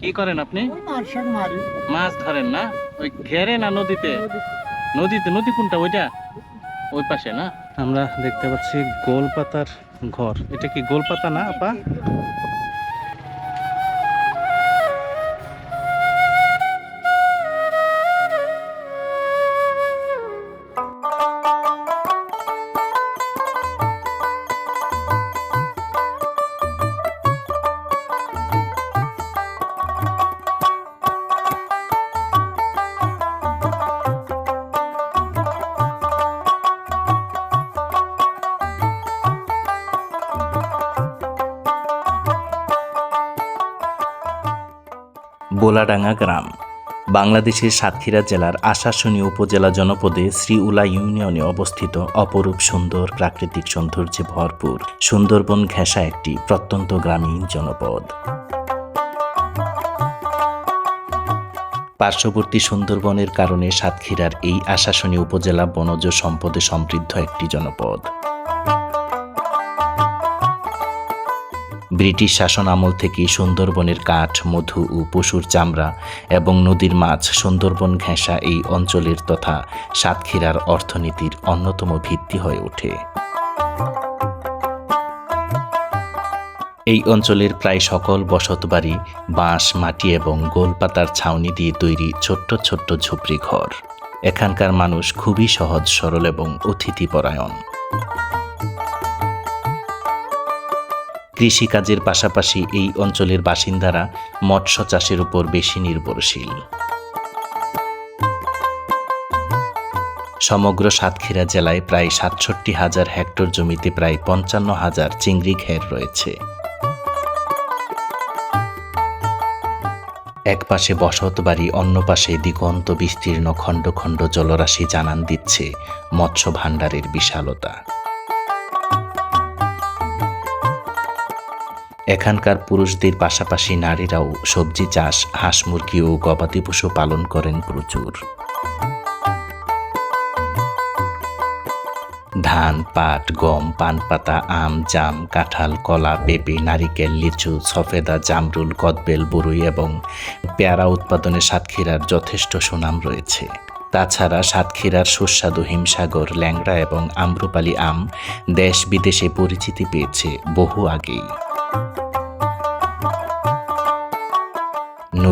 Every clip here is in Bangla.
কি করেন আপনি? মাছ মাছ ধরেন না? ওই ঘেরে না নদীতে? নদীতে নদী কোনটা? ওইটা? ওই পাশে না? আমরা দেখতে পাচ্ছি গোলপাতার ঘর। এটা কি গোলপাতা না আপা? বোলাডাঙ্গা গ্রাম। বাংলাদেশের সাতক্ষীরা জেলার আশাশুনি উপজেলা জনপদে শ্রীউলা ইউনিয়নে অবস্থিত অপরূপ সুন্দর প্রাকৃতিক সৌন্দর্যে ভরপুর সুন্দরবন ঘেঁষা একটি প্রত্যন্ত গ্রামীণ জনপদ। পার্শ্ববর্তী সুন্দরবনের কারণে সাতক্ষীরার এই আশাশুনি উপজেলা বনজ সম্পদে সমৃদ্ধ একটি জনপদ। ব্রিটিশ শাসন আমল থেকে সুন্দরবনের কাঠ, মধু ও পশুর চামড়া এবং নদীর মাছ সুন্দরবন ঘেঁষা এই অঞ্চলের তথা সাতক্ষীরার অর্থনীতির অন্যতম ভিত্তি হয়ে ওঠে। এই অঞ্চলের প্রায় সকল বসতবাড়ি, বাঁশ, মাটি এবং গোলপাতার ছাউনি দিয়ে তৈরি ছোট্ট ছোট্ট ঝুপড়ি ঘর এখানকার মানুষ খুবই সহজ, সরল এবং অতিথিপরায়ণ। কৃষিকাজের পাশাপাশি এই অঞ্চলের বাসিন্দারা মৎস্য চাষের উপর বেশি নির্ভরশীল। সমগ্র সাতক্ষীরা জেলায় প্রায় সাতষট্টি হাজার হেক্টর জমিতে প্রায় পঞ্চান্ন হাজার চিংড়ি ঘের রয়েছে। এক পাশে বসত বাড়ি, অন্য পাশে দিগন্ত বিস্তীর্ণ খণ্ড খণ্ড জলরাশি জানান দিচ্ছে মৎস্য ভাণ্ডারের বিশালতা। এখানকার পুরুষদের পাশাপাশি নারীরাও সবজি চাষ, হাঁস মুরগি ও গবাদি পশু পালন করেন প্রচুর। ধান, পাট, গম পান পাতা আম, জাম, কাঁঠাল, কলা, পেঁপে, নারিকেল, লিচু, সফেদা, জামরুল, কদবেল, বরুই এবং পেয়ারা উৎপাদনে সাতক্ষীরার যথেষ্ট সুনাম রয়েছে। তাছাড়া সাতক্ষীরার সুস্বাদু হিমসাগর, ল্যাংড়া এবং আম্রপালি আম দেশ বিদেশে পরিচিতি পেয়েছে বহু আগেই।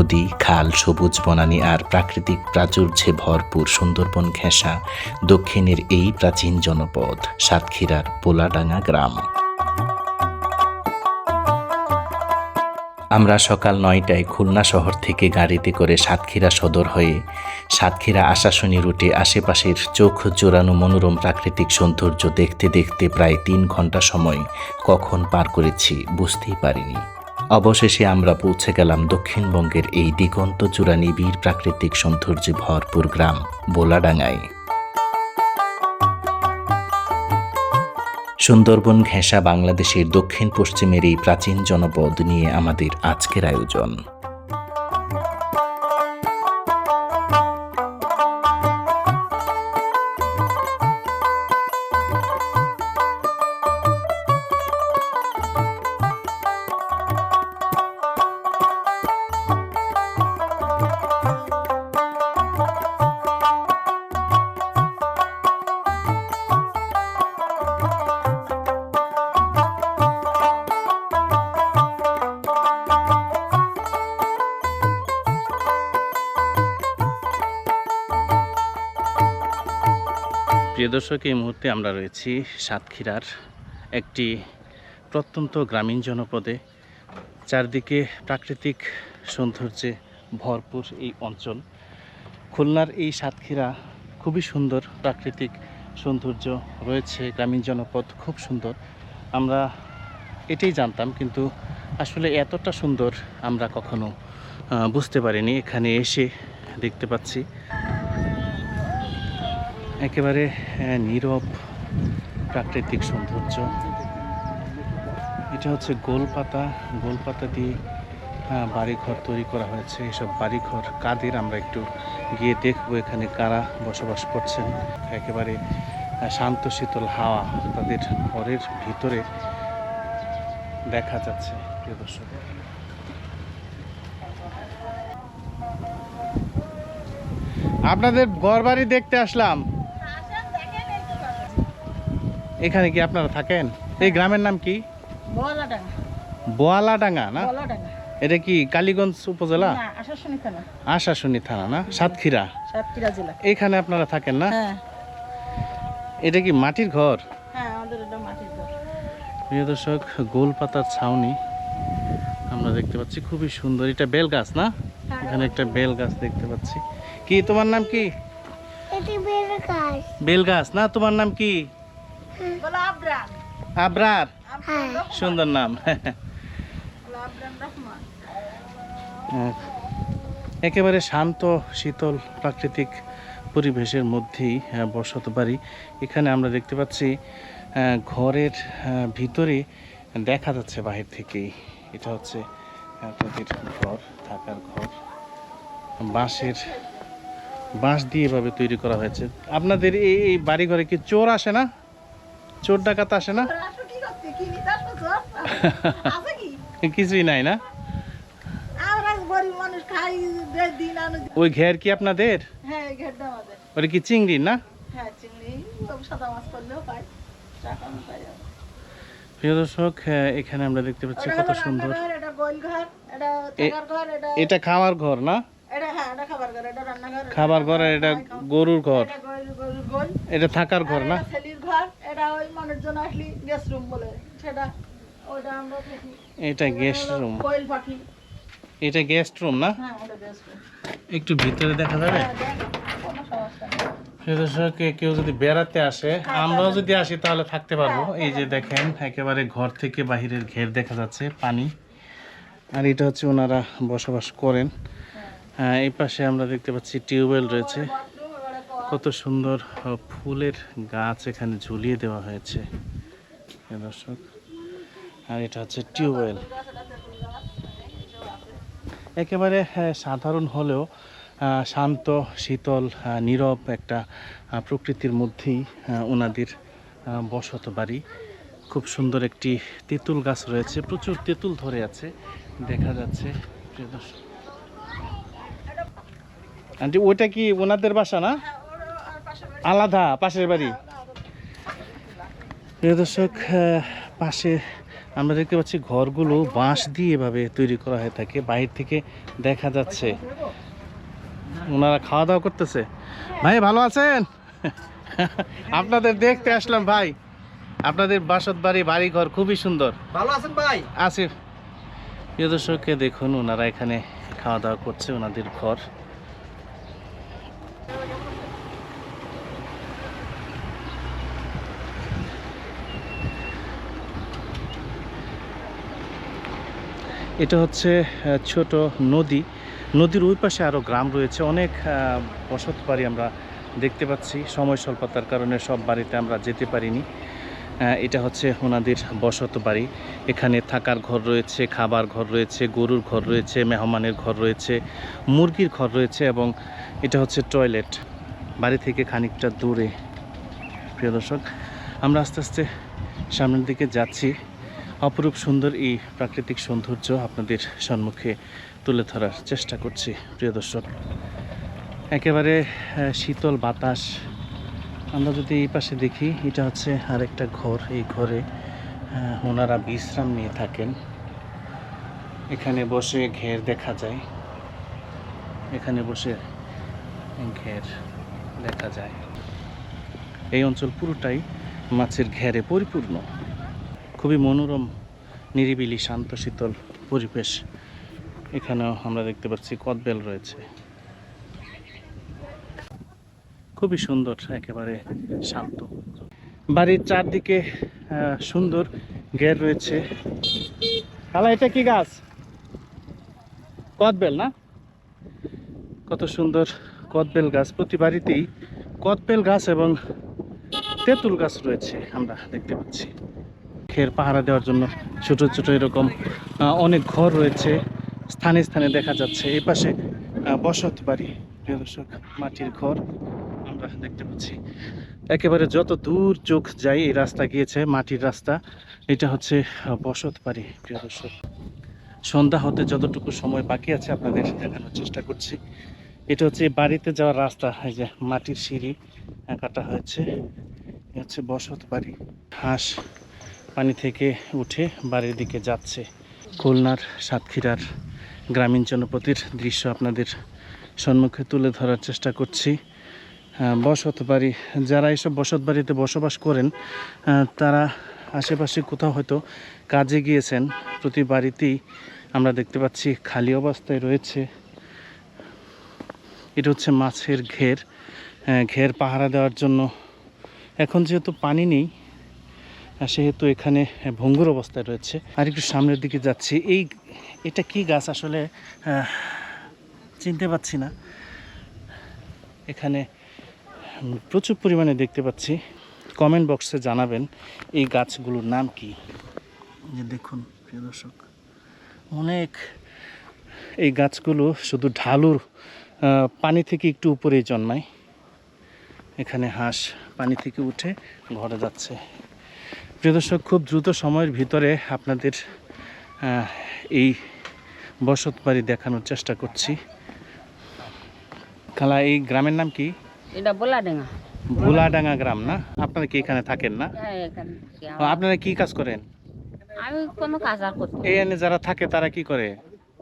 নদী, খাল, সবুজ বনানী আর প্রাকৃতিক প্রাচুর্যে ভরপুর সুন্দরবন ঘেঁষা দক্ষিণের এই প্রাচীন জনপদ, সাতক্ষীরার পোলাডাঙ্গা গ্রাম। আমরা সকাল নয়টায় খুলনা শহর থেকে গাড়িতে করে সাতক্ষীরা সদর হয়ে সাতক্ষীরা আশাশুনি রুটে আশেপাশের চোখ জোড়ানো মনোরম প্রাকৃতিক সৌন্দর্য দেখতে দেখতে প্রায় তিন ঘণ্টা সময় কখন পার করেছি বুঝতেই পারিনি। অবশেষে আমরা পৌঁছে গেলাম দক্ষিণবঙ্গের এই দিগন্ত চূড়া নিবিড় প্রাকৃতিক সৌন্দর্যে ভরপুর গ্রাম, বোলাডাঙ্গায়। সুন্দরবন ঘেঁষা বাংলাদেশের দক্ষিণ পশ্চিমের এই প্রাচীন জনপদ নিয়ে আমাদের আজকের আয়োজন। প্রিয় দর্শক, এই মুহূর্তে আমরা রয়েছি সাতক্ষীরার একটি প্রত্যন্ত গ্রামীণ জনপদে। চারদিকে প্রাকৃতিক সৌন্দর্যে ভরপুর এই অঞ্চল। খুলনার এই সাতক্ষীরা খুবই সুন্দর প্রাকৃতিক সৌন্দর্য রয়েছে, গ্রামীণ জনপদ খুব সুন্দর। আমরা এটাই জানতাম, কিন্তু আসলে এতটা সুন্দর আমরা কখনো বুঝতে পারিনি। এখানে এসে দেখতে পাচ্ছি। একেবারে নীরব প্রাকৃতিক সৌন্দর্য। এটা হচ্ছে গোলপাতা। গোলপাতা দিয়ে বাড়িঘর তৈরি করা হয়েছে। এসব বাড়িঘর কাদের আমরা একটু গিয়ে দেখব এখানে কারা বসবাস করছেন। একেবারে শান্ত শীতল হাওয়া তাদের ঘরের ভিতরে দেখা যাচ্ছে দর্শক। আপনাদের ঘর বাড়ি দেখতে আসলাম। এখানে কি আপনারা থাকেন? এই গ্রামের নাম কি? বোয়ালাডাঙ্গা। না? এটা কি কালীগঞ্জ উপজেলা? না আশাশুনি থানা। না? সাতক্ষীরা। সাতক্ষীরা জেলা। এখানে আপনারা থাকেন না? হ্যাঁ। এটা কি মাটির ঘর? হ্যাঁ আমাদের এটা মাটির ঘর। প্রিয় দর্শক গোল পাতার ছাউনি আমরা দেখতে পাচ্ছি খুবই সুন্দর। এটা বেল গাছ না? এখানে একটা বেল গাছ দেখতে পাচ্ছি। কি তোমার নাম কি? এটি বেল গাছ না? তোমার নাম কি? আবরার। হ্যাঁ সুন্দর নাম। হ্যাঁ। একেবারে শান্ত শীতল প্রাকৃতিক পরিবেশের মধ্যেই আহ, বসত বাড়ি। এখানে আমরা দেখতে পাচ্ছি আহ, ঘরের ভিতরে দেখা যাচ্ছে বাহির থেকেই। এটা হচ্ছে আপনাদের ঘর থাকার ঘর। বাঁশের বাঁশ দিয়ে এভাবে তৈরি করা হয়েছে। আপনাদের এই এই বাড়ি ঘরে কি চোর আসে না? চোর ডাকাত আসে না? কিছুই নাই না। ওই ঘের কি আপনাদের? হ্যাঁ ওটা কি চিংড়ি না? হ্যাঁ। প্রিয় দর্শক এখানে আমরা দেখতে পাচ্ছি কত সুন্দর। এটা খাওয়ার ঘর না? হ্যাঁ খাবার ঘর এটা রান্নাঘর এটা খাবার ঘর এটা গরুর ঘর। এটা থাকার ঘর না? এটা গেস্ট রুম এটা গেস্ট রুম না? হ্যাঁ একটু ভিতরে দেখা যাবে? হ্যাঁ কেউ যদি বেড়াতে আসে আমরাও যদি আসি তাহলে থাকতে পারব। এই যে দেখেন একেবারে ঘর থেকে বাহিরের ঘের দেখা যাচ্ছে পানি। আর এটা হচ্ছে ওনারা বসবাস করেন। এই পাশে আমরা দেখতে পাচ্ছি টিউবওয়েল রয়েছে। কত সুন্দর ফুলের গাছ এখানে ঝুলিয়ে দেওয়া হয়েছে। দর্শক, আর এটা হচ্ছে টিউবওয়েল। একেবারে সাধারণ হলেও শান্ত, শীতল নীরব একটা প্রকৃতির মধ্যেই ওনাদের বসত বাড়ি। খুব সুন্দর একটি তেঁতুল গাছ রয়েছে। প্রচুর তেঁতুল ধরে আছে, দেখা যাচ্ছে। প্রিয় দর্শক আন্টি ওইটা কি ওনাদের বাসা না? আলাদা পাশের বাড়ি? প্রিয় দর্শক পাশে আমরা দেখতে পাচ্ছি ঘরগুলো বাঁশ দিয়ে এভাবে তৈরি করা হয়ে থাকে। বাইরে থেকে দেখা যাচ্ছে। ওনারা খাওয়া দাওয়া করতেছে। ভাই ভালো আছেন? আপনাদের দেখতে আসলাম ভাই। আপনাদের বাসত বাড়ি বাড়ি ঘর খুবই সুন্দর। ভালো আছেন ভাই? আছে। প্রিয় দর্শককে দেখুন ওনারা এখানে খাওয়া দাওয়া করছে ওনাদের ঘর। এটা হচ্ছে ছোট নদী। নদীর ওই পাশে আরও গ্রাম রয়েছে। অনেক বসত বাড়ি আমরা দেখতে পাচ্ছি। সময় স্বল্পতার কারণে সব বাড়িতে আমরা যেতে পারিনি। এটা হচ্ছে ওনাদের বসত বাড়ি। এখানে থাকার ঘর রয়েছে, খাবার ঘর রয়েছে, গরুর ঘর রয়েছে, মেহমানের ঘর রয়েছে, মুরগির ঘর রয়েছে এবং এটা হচ্ছে টয়লেট। বাড়ি থেকে খানিকটা দূরে, প্রিয় দর্শক। আমরা আস্তে আস্তে সামনের দিকে যাচ্ছি। অপরূপ সুন্দর এই প্রাকৃতিক সৌন্দর্য আপনাদের সম্মুখে তুলে ধরার চেষ্টা করছি, প্রিয় দর্শক। একেবারে শীতল বাতাস। আমরা যদি এই পাশে দেখি, এটা হচ্ছে আরেকটা ঘর। এই ঘরে ওনারা বিশ্রাম নিয়ে থাকেন। এখানে বসে ঘের দেখা যায়। এখানে বসে ঘের দেখা যায়। এই অঞ্চল পুরোটাই মাছের ঘেরে পরিপূর্ণ। খুবই মনোরম, নিরিবিলি, শান্ত, শীতল পরিবেশ। এখানেও আমরা দেখতে পাচ্ছি কদবেল রয়েছে। খুবই সুন্দর, একেবারে শান্ত। বাড়ির চারদিকে সুন্দর ঘের রয়েছে। খালা এটা কি গাছ? কদবেল না? কত সুন্দর কদবেল গাছ। প্রতি বাড়িতেই কদবেল গাছ এবং তেঁতুল গাছ রয়েছে, আমরা দেখতে পাচ্ছি। খের পাহারা দেওয়ার জন্য ছোট ছোট এরকম অনেক ঘর রয়েছে। স্থানে স্থানে দেখা যাচ্ছে। এই পাশে বসত বাড়ি, প্রিয় দর্শক, মাটির ঘর আমরা দেখতে পাচ্ছি। একেবারে যত দূর চোখ যায়, এই রাস্তা গিয়েছে, মাটির রাস্তা। এটা হচ্ছে বসত বাড়ি, প্রিয় দর্শক। সন্ধ্যা হতে যতটুকু সময় বাকি আছে, আপনাদের দেখানোর চেষ্টা করছি। এটা হচ্ছে বাড়িতে যাওয়ার রাস্তা, এই যে মাটির সিঁড়ি কাটা হয়েছে। এ হচ্ছে বসত বাড়ি। হাঁস পানি থেকে উঠে বাড়ির দিকে যাচ্ছে। খুলনার সাতক্ষীরার গ্রামীণ জনপতির দৃশ্য আপনাদের সম্মুখে তুলে ধরার চেষ্টা করছি। বসত বাড়ি, যারা এসব বসত বাড়িতে বসবাস করেন তারা আশেপাশে কোথাও হয়তো কাজে গিয়েছেন। প্রতি বাড়িতেই আমরা দেখতে পাচ্ছি খালি অবস্থায় রয়েছে। এটা হচ্ছে মাছের ঘের। ঘের পাহারা দেওয়ার জন্য। এখন যেহেতু পানি নেই সেহেতু এখানে ভঙ্গুর অবস্থায় রয়েছে। আর একটু সামনের দিকে যাচ্ছি। এই, এটা কি গাছ আসলে চিনতে পাচ্ছি না। এখানে প্রচুর পরিমাণে দেখতে পাচ্ছি। কমেন্ট বক্সে জানাবেন এই গাছগুলোর নাম কি। যে দেখুন, প্রিয় দর্শক, অনেক এই গাছগুলো শুধু ঢালুর পানি থেকে একটু উপরেই জন্মায়। এখানে হাঁস পানি থেকে উঠে ঘরে যাচ্ছে। প্রিয় দর্শক খুব দ্রুত সময়ের ভিতরে আপনাদের এই বসত বাড়ি দেখানোর চেষ্টা করছি। খালা এই গ্রামের নাম কি? এটা বলা ডেঙ্গা ভোলাডাঙ্গা গ্রাম না? আপনারা কি এখানে থাকেন না? হ্যাঁ। আপনারা কি কাজ করেন? আমি কোনো কাজ আর করতে এই এনে যারা থাকে তারা কি করে?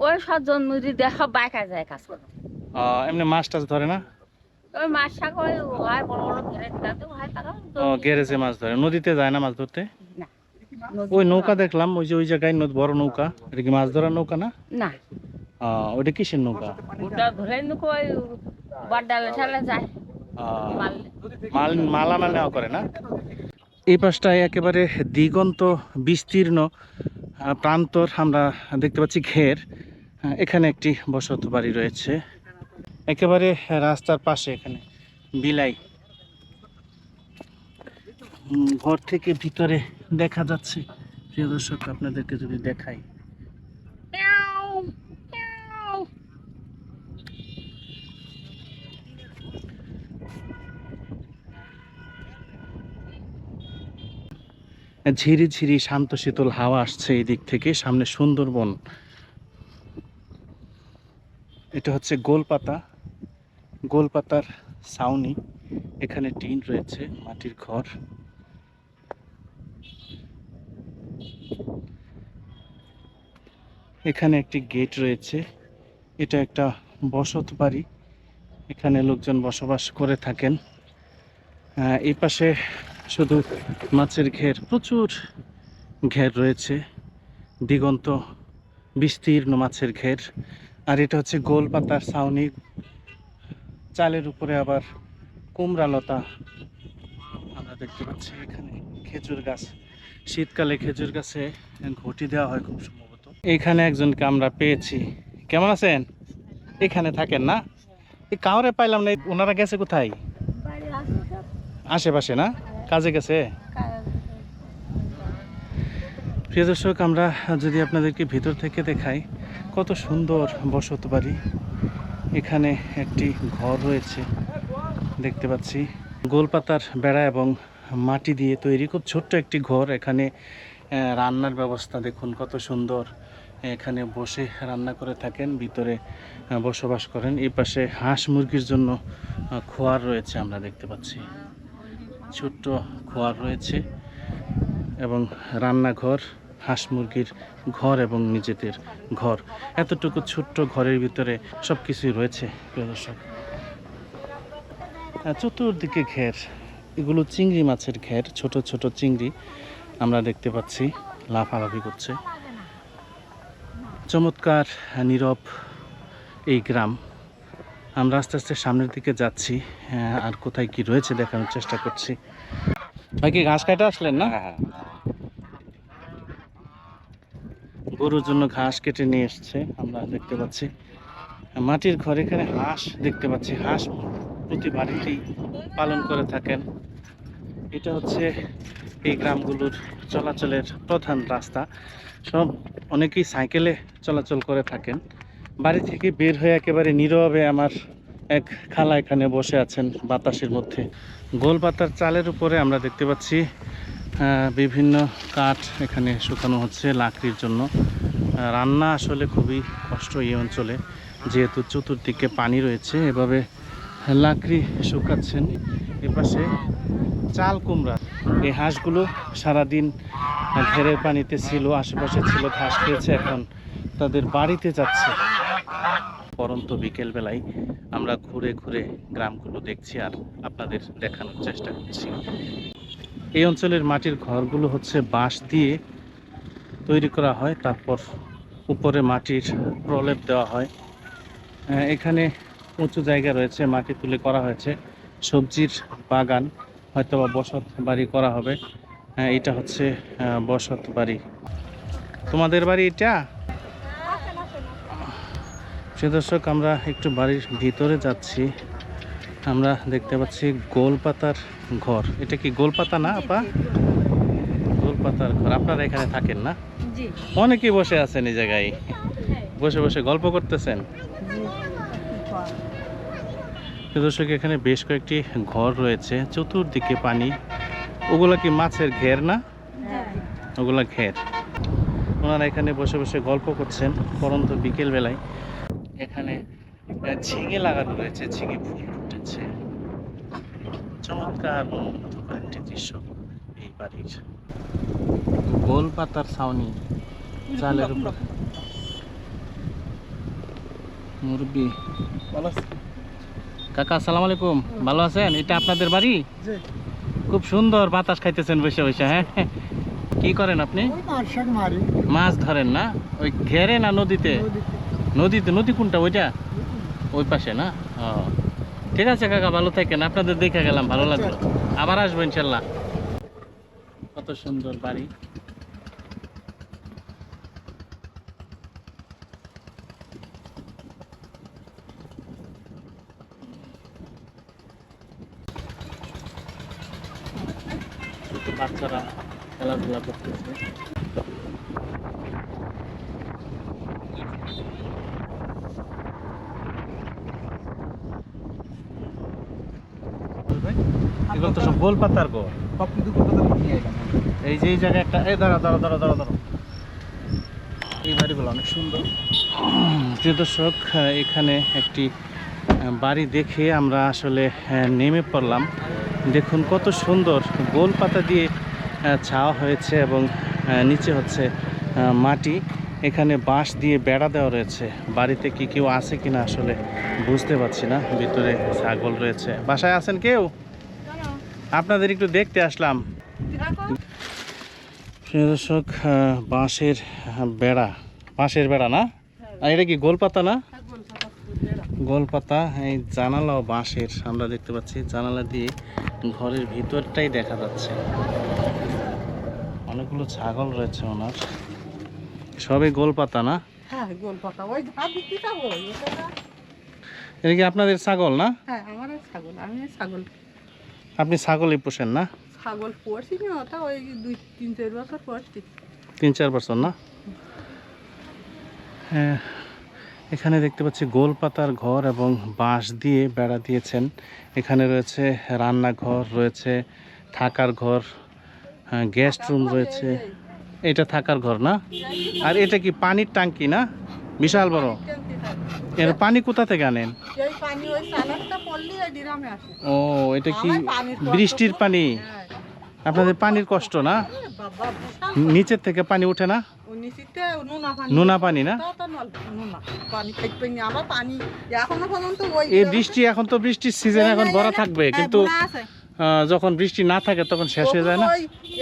ওই সাতজন মুড়ি দেখা বাইকা যায় কাজ করতে। এমনি মাছ টাছ ধরে না? ওই মাছ শাক ওই হয় বড় বড় ঘেরে দিতে হয় টাকা ও গ্যারেজে মাছ ধরে। নদীতে যায় না মাছ ধরতে? না। ওই নৌকা দেখলাম ওই যে ওই জায়গায় বড় নৌকা। এটা কি মাছ ধরার নৌকা না? ওইটা কিসের নৌকা? ওটা ধরে নুকো ওই বাড্ডালে ঠালে যায়। মাল। মালামাল নেওয়া করে না? এই পাশটায় একেবারে দিগন্ত বিস্তীর্ণ প্রান্তর আমরা দেখতে পাচ্ছি ঘের। এখানে একটি বসত বাড়ি রয়েছে। একেবারে রাস্তার পাশে এখানে, বিলাই। ঘর থেকে ভিতরে দেখা যাচ্ছে। প্রিয় দর্শক, আপনাদেরকে যদি দেখাই। ঝিরি ঝিরি শান্ত শীতল হাওয়া আসছে এই দিক থেকে, সামনে সুন্দরবন। এটা হচ্ছে গোলপাতা। গোলপাতার ছাউনি, এখানে টিন রয়েছে, মাটির ঘর। এখানে একটি গেট রয়েছে, এটা একটা বসত বাড়ি, এখানে লোকজন বসবাস করে থাকেন। এই পাশে শুধু মাছের ঘের, প্রচুর ঘের রয়েছে, দিগন্ত বিস্তীর্ণ মাছের ঘের। আর এটা হচ্ছে গোল পাতার ছাউনি চালের উপরে আবার কুমড়া লতা আমরা দেখতে পাচ্ছি এখানে খেজুর গাছ। শীতকালে খেজুর গাছে ঘটি দেওয়া হয় খুব সম্ভবত। এখানে একজনকে আমরা পেয়েছি। কেমন আছেন? এখানে থাকেন না? এই কাউরে পাইলাম না। ওনারা গেছে কোথায়? আশেপাশে না? কাজে গেছে? প্রিয় দর্শক আমরা যদি আপনাদেরকে ভিতর থেকে দেখাই কত সুন্দর বসত বাড়ি। এখানে একটি ঘর রয়েছে, দেখতে পাচ্ছি। গোলপাতার বেড়া এবং মাটি দিয়ে তৈরি খুব ছোট্ট একটি ঘর। এখানে রান্নার ব্যবস্থা দেখুন, কত সুন্দর। এখানে বসে রান্না করে থাকেন, ভিতরে বসবাস করেন। এই পাশে হাঁস মুরগির জন্য খোয়ার রয়েছে, আমরা দেখতে পাচ্ছি। ছোট্ট খোয়ার রয়েছে এবং রান্নাঘর। হাঁস মুরগির ঘর এবং নিজেদের ঘর। এতটুকু ছোট্ট ঘরের ভিতরে সব কিছুই রয়েছে, প্রিয় দর্শক। চতুর্দিকে ঘের। এগুলো চিংড়ি মাছের ঘের, ছোট ছোট চিংড়ি আমরা দেখতে পাচ্ছি। লাফালাফি করছে। চমৎকার, নীরব এই গ্রাম। আমরা আস্তে আস্তে সামনের দিকে যাচ্ছি আর কোথায় কি রয়েছে দেখানোর চেষ্টা করছি। ভাই, কি ঘাস কাটা আসলেন না? গরুর জন্য ঘাস কেটে নিয়ে এসছে, আমরা দেখতে পাচ্ছি। মাটির ঘরে, এখানে হাঁস দেখতে পাচ্ছি। হাঁস প্রতি বাড়িতেই পালন করে থাকেন। এটা হচ্ছে এই গ্রামগুলোর চলাচলের প্রধান রাস্তা। সব অনেকেই সাইকেলে চলাচল করে থাকেন। বাড়ি থেকে বের হয়ে একেবারে নীরবে আমার এক খালা এখানে বসে আছেন বাতাসের মধ্যে। গোলপাতার চালের উপরে আমরা দেখতে পাচ্ছি বিভিন্ন কাঠ এখানে শুকানো হচ্ছে লাকড়ির জন্য। রান্না আসলে খুবই কষ্ট এই অঞ্চলে, যেহেতু চতুর্দিকে পানি রয়েছে। এভাবে লাকড়ি শুকাচ্ছেন এপাশে চাল কুমড়া। এই হাঁসগুলো সারাদিন ঘেরের পানিতে ছিল, আশেপাশে ছিল, ঘাস খেয়েছে, এখন তাদের বাড়িতে যাচ্ছে। পরন্ত বিকেলবেলায় আমরা ঘুরে ঘুরে গ্রামগুলো দেখছি আর আপনাদের দেখানোর চেষ্টা করছি। এই অঞ্চলের মাটির ঘরগুলো হচ্ছে বাঁশ দিয়ে তৈরি করা হয় তারপর উপরে মাটির প্রলেপ দেওয়া হয়। এখানে উঁচু জায়গা রয়েছে মাটি তুলে করা হয়েছে। সবজির বাগান হয়তো বা বসত বাড়ি করা হবে। হ্যাঁ, এটা হচ্ছে বসত বাড়ি। তোমাদের বাড়ি এটা? প্রিয় দর্শক আমরা একটু বাড়ির ভিতরে যাচ্ছি। আমরা দেখতে পাচ্ছি গোলপাতার ঘর। এটা কি গোলপাতা না আপা? গোলপাতার ঘর। আপনারা এখানে থাকেন না? অনেকেই বসে আছেন এই জায়গায়। বসে বসে গল্প করতেছেন। দর্শক এখানে বেশ কয়েকটি ঘর রয়েছে। চতুর্দিকে পানি। ওগুলা কি মাছের ঘের না? ওগুলা ঘের। ওনারা এখানে বসে বসে গল্প করছেন পরন্ত বিকেল বেলায় এখানে ঝিঙে লাগানো রয়েছে ঝিঙে ফুল। চমৎকার মনোমুগ্ধকর একটি দৃশ্য এই বাড়ির। গোল পাতার ছাউনি চালের উপর। মুরগি কাকা আসসালামু আলাইকুম। ভালো আছেন? এটা আপনাদের বাড়ি? খুব সুন্দর বাতাস খাইতেছেন বসে বসে হ্যাঁ? কি করেন আপনি? মাছ ধরেন না? ওই ঘেরে না নদীতে? নদীতে। নদী কোনটা? ওইটা? ওই পাশে না? ও। ঠিক আছে কাকা, ভালো থাকেন। আপনাদের দেখে গেলাম, ভালো লাগল। আবার আসব ইনশাল্লাহ। কত সুন্দর বাড়ি। বাচ্চারা খেলাধুলা করতেছে এগুলো তো সব গোল। পাতার গো এই যে এই জায়গায় একটা এই দাঁড়া দাঁড়া দাঁড়া দাঁড়া দাঁড়া এই বাড়িগুলো অনেক সুন্দর। প্রিয় দর্শক এখানে একটি বাড়ি দেখে আমরা আসলে নেমে পড়লাম। দেখুন কত সুন্দর গোল পাতা দিয়ে ছাওয়া হয়েছে এবং নিচে হচ্ছে মাটি। এখানে বাঁশ দিয়ে বেড়া দেওয়া রয়েছে। বাড়িতে কি কেউ আছে কিনা আসলে বুঝতে পারছি না। ভিতরে ছাগল রয়েছে। বাসায় আছেন কেউ? আপনাদের একটু দেখতে আসলাম। প্রিয় দর্শক বাঁশের বেড়া। বাঁশের বেড়া না? আর এটা কি গোলপাতা না? গোলপাতা এই জানালাও বাঁশের আমরা দেখতে পাচ্ছি জানালা দিয়ে ঘরের ভিতরটাই দেখা যাচ্ছে। অনেকগুলো ছাগল রয়েছে ওনার। সবই গোলপাতা না? হ্যাঁ গোল পাতা ওই ধার দিতে যাব এটা। কি আপনাদের ছাগল না? হ্যাঁ আমার ছাগল আমি ছাগল। আপনি ছাগলই পোষেন না? ছাগল পড়ছি না ওটা ওই দুই তিন চার বছর পড়ছি তিন চার বছর না? হ্যাঁ এখানে দেখতে পাচ্ছি গোল পাতার ঘর এবং বাঁশ দিয়ে বেড়া দিয়েছেন। এখানে রয়েছে রান্নাঘর রয়েছে থাকার ঘর গেস্ট রুম রয়েছে। এটা থাকার ঘর না? আর এটা কি পানির ট্যাঙ্কি না? বিশাল বড়। এর পানি কোথা থেকে আনেন? ও এটা কি বৃষ্টির পানি? হ্যাঁ। আপনাদের পানির কষ্ট না? নিচের থেকে পানি ওঠে না? নুনা পানি। না? এই বৃষ্টি এখন তো বৃষ্টির সিজন এখন ভরা থাকবে হ্যাঁ, কিন্তু আছে। আহ, যখন বৃষ্টি না থাকে তখন শেষ হয়ে যায় না?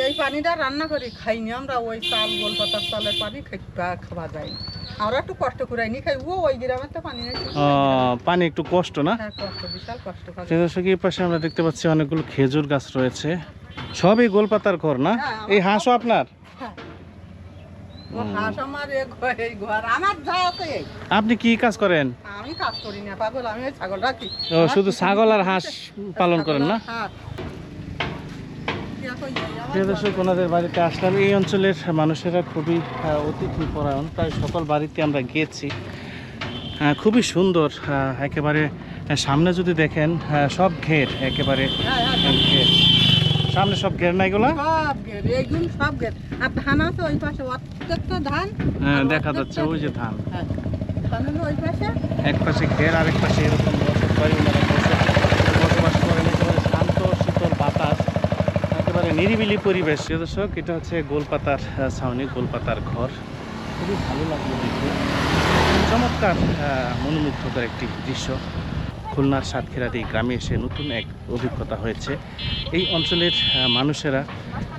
এই পানিটা রান্না করি খাইনি আমরা ওই চাল গোল পাতার চালের পানি খাওয়া যায় আর আমরা একটু কষ্ট করাই নি খাই ও ওই গ্রামের তো পানি পানি একটু কষ্ট না? হ্যাঁ কষ্ট বিশাল কষ্ট করে। পাশে আমরা দেখতে পাচ্ছি অনেকগুলো খেজুর গাছ রয়েছে। সবই গোলপাতার ঘর না? হ্যাঁ, এই হাঁসও আপনার? আপনি কি কাজ করেন? আমি কাজ করি না পাগল আমি ছাগল রাখি। ও শুধু ছাগল আর হাঁস পালন করেন না? হ্যাঁ। দর্শক ওনাদের বাড়িতে আসলাম। এই অঞ্চলের মানুষেরা খুবই অতিথি পরায়ণ। প্রায় সকল বাড়িতে আমরা গিয়েছি খুবই সুন্দর একেবারে সামনে যদি দেখেন সব ঘের একেবারে হ্যাঁ, হ্যাঁ, ঘের সামনে সব ঘের না এগুলা? সব গেট এইগুলো সব গেট আর ধান আছে ওই পাশে প্রত্যেকটা ধান হ্যাঁ দেখা যাচ্ছে ওই যে ধান। হ্যাঁ, ওই পাশে। এক পাশে ঘের আরেক পাশে এরকম বাড়ি ওনারা বসবাস করেন একেবারে শান্ত শীতল বাতাস একেবারে নিরিবিলি পরিবেশ। দর্শক এটা হচ্ছে গোলপাতার ছাউনি গোলপাতার ঘর। খুবই ভালো লাগল দেখতে। চমৎকার মনোমুগ্ধকর একটি দৃশ্য। খুলনার সাতক্ষীরার এই গ্রামে এসে নতুন এক অভিজ্ঞতা হয়েছে। এই অঞ্চলের মানুষেরা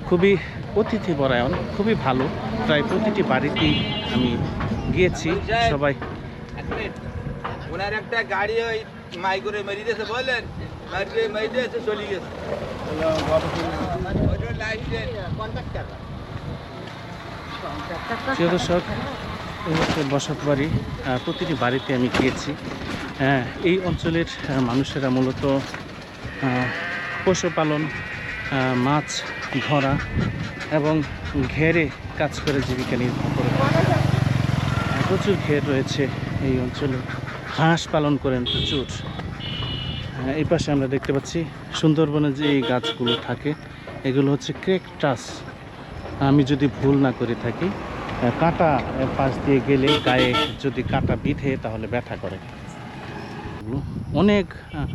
খুবই অতিথি পরায়ণ খুবই ভালো। প্রায় প্রতিটি বাড়িতেই আমি গিয়েছি সবাই ওনার একটা গাড়ি ওই মাই করে মেরে দিয়েছে বললেন? মেরে দিয়েছে চলে গেছে। প্রিয় দর্শক বসত বাড়ি প্রতিটি বাড়িতে আমি গিয়েছি। হ্যাঁ, এই অঞ্চলের মানুষেরা মূলত পশুপালন মাছ ধরা এবং ঘেরে কাজ করে জীবিকা নির্বাহ করে। প্রচুর ঘের রয়েছে এই অঞ্চলে। হাঁস পালন করেন প্রচুর। এই পাশে আমরা দেখতে পাচ্ছি সুন্দরবনে যে এই গাছগুলো থাকে, এগুলো হচ্ছে ক্রেকটাস। আমি যদি ভুল না করে থাকি কাঁটা পাশ দিয়ে গেলে গায়ে যদি কাঁটা বিঁধে তাহলে ব্যথা করে। অনেক আহ,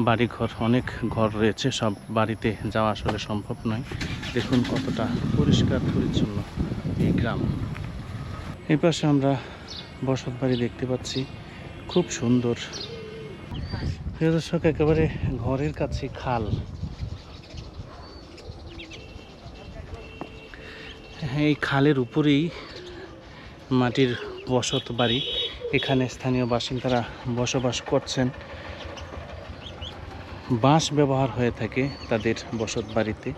বাড়িঘর অনেক ঘর রয়েছে। সব বাড়িতে যাওয়া আসলে সম্ভব নয়। দেখুন কতটা পরিষ্কার পরিচ্ছন্ন এই গ্রাম। এই পাশে আমরা বসত বাড়ি দেখতে পাচ্ছি। খুব সুন্দর। প্রিয় দর্শক একেবারে ঘরের কাছে খাল। এই খালের উপরেই মাটির বসত বাড়ি। এখানে স্থানীয় বাসিন্দারা বসবাস করছেন। বাঁশ ব্যবহার হয়ে থাকে তাদের বসত বাড়িতে।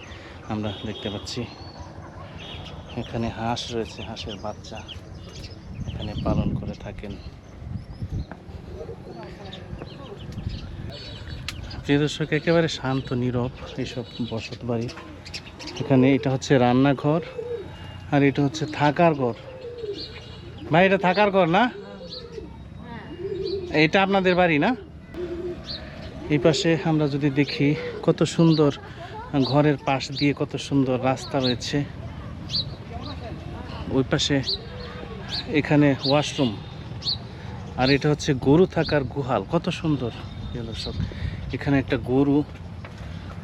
আমরা দেখতে পাচ্ছি, এখানে হাঁস রয়েছে, হাঁসের বাচ্চা এখানে পালন করে থাকেন। প্রিয় দর্শক, একেবারে শান্ত, নীরব এইসব বসত বাড়ি। এখানে এটা হচ্ছে রান্নাঘর আর এটা হচ্ছে থাকার ঘর। ভাই, এটা থাকার ঘর না? এটা আপনাদের বাড়ি না? এই পাশে আমরা যদি দেখি কত সুন্দর ঘরের পাশ দিয়ে কত সুন্দর রাস্তা রয়েছে। ওই পাশে এখানে ওয়াশরুম। আর এটা হচ্ছে গরু থাকার গুহাল। কত সুন্দর। দর্শক, এখানে একটা গরু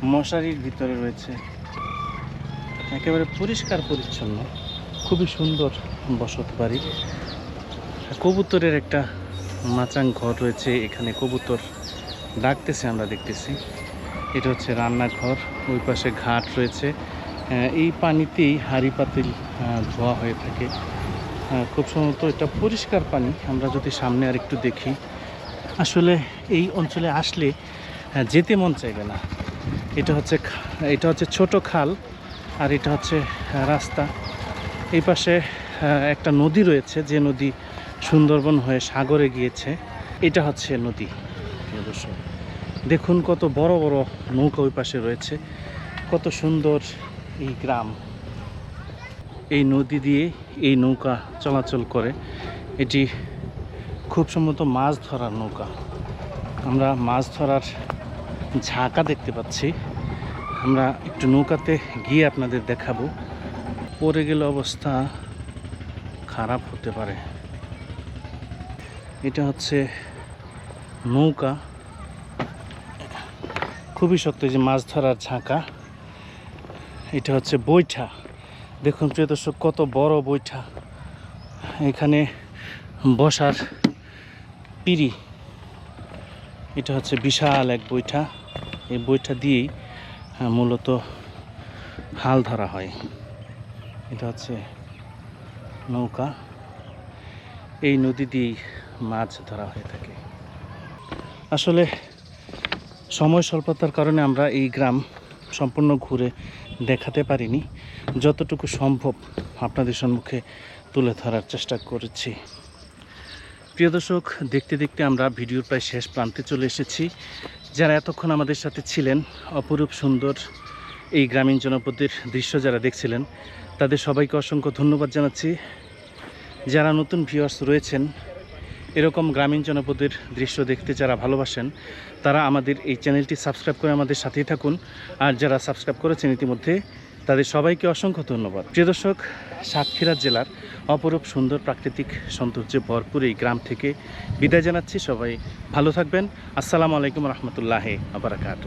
মশারির ভিতরে রয়েছে। একেবারে পরিষ্কার পরিচ্ছন্ন। খুবই সুন্দর বসত বাড়ি। কবুতরের একটা মাচাং ঘর রয়েছে, এখানে কবুতর ডাকতেছে, আমরা দেখতেছি। এটা হচ্ছে রান্নাঘর, ওই পাশে ঘাট রয়েছে। এই পানিতেই হাঁড়ি পাতিল ধোয়া হয়ে থাকে। খুব সম্ভবত এটা পরিষ্কার পানি, আমরা যদি সামনে আর একটু দেখি। আসলে এই অঞ্চলে আসলে যেতে মন চাইবে না। এটা হচ্ছে এটা হচ্ছে ছোট খাল, আর এটা হচ্ছে রাস্তা। এই পাশে একটা নদী রয়েছে, যে নদী সুন্দরবন হয়ে সাগরে গিয়েছে। এটা হচ্ছে নদী। দর্শক দেখুন কত বড় বড় নৌকা ওই পাশে রয়েছে। কত সুন্দর এই গ্রাম। এই নদী দিয়ে এই নৌকা চলাচল করে। এটি খুব সম্ভবত মাছ ধরার নৌকা। আমরা মাছ ধরার ঝাঁকা দেখতে পাচ্ছি। আমরা একটু নৌকাতে গিয়ে আপনাদের দেখাবো। পড়ে গেলে অবস্থা খারাপ হতে পারে। এটা হচ্ছে নৌকা। খুবই শক্ত যে মাছ ধরার ঝাঁকা এটা হচ্ছে বৈঠা। দেখুন প্রিয় দর্শক, কত বড় বৈঠা। এখানে বসার পিড়ি। এটা হচ্ছে বিশাল এক বৈঠা। এই বৈঠা দিয়েই মূলত হাল ধরা হয়। এটা হচ্ছে নৌকা। এই নদী দিয়েই মাছ ধরা হয়ে থাকে। আসলে সময় স্বল্পতার কারণে আমরা এই গ্রাম সম্পূর্ণ ঘুরে দেখাতে পারিনি। যতটুকু সম্ভব আপনাদের সম্মুখে তুলে ধরার চেষ্টা করেছি। প্রিয় দর্শক, দেখতে দেখতে আমরা ভিডিওর প্রায় শেষ প্রান্তে চলে এসেছি। যারা এতক্ষণ আমাদের সাথে ছিলেন, অপরূপ সুন্দর এই গ্রামীণ জনপদের দৃশ্য যারা দেখছিলেন, তাদের সবাইকে অসংখ্য ধন্যবাদ জানাচ্ছি। যারা নতুন ভিউয়ার্স রয়েছেন এরকম গ্রামীণ জনপদের দৃশ্য দেখতে যারা ভালোবাসেন, তারা আমাদের এই চ্যানেলটি সাবস্ক্রাইব করে আমাদের সাথেই থাকুন। আর যারা সাবস্ক্রাইব করেছেন ইতিমধ্যে, তাদের সবাইকে অসংখ্য ধন্যবাদ। প্রিয় দর্শক, সাতক্ষীরা জেলার অপরূপ সুন্দর প্রাকৃতিক সৌন্দর্যে ভরপুর এই গ্রাম থেকে বিদায় জানাচ্ছি সবাই। ভালো থাকবেন। আসসালামু আলাইকুম রহমতুল্লাহ আবরাকাত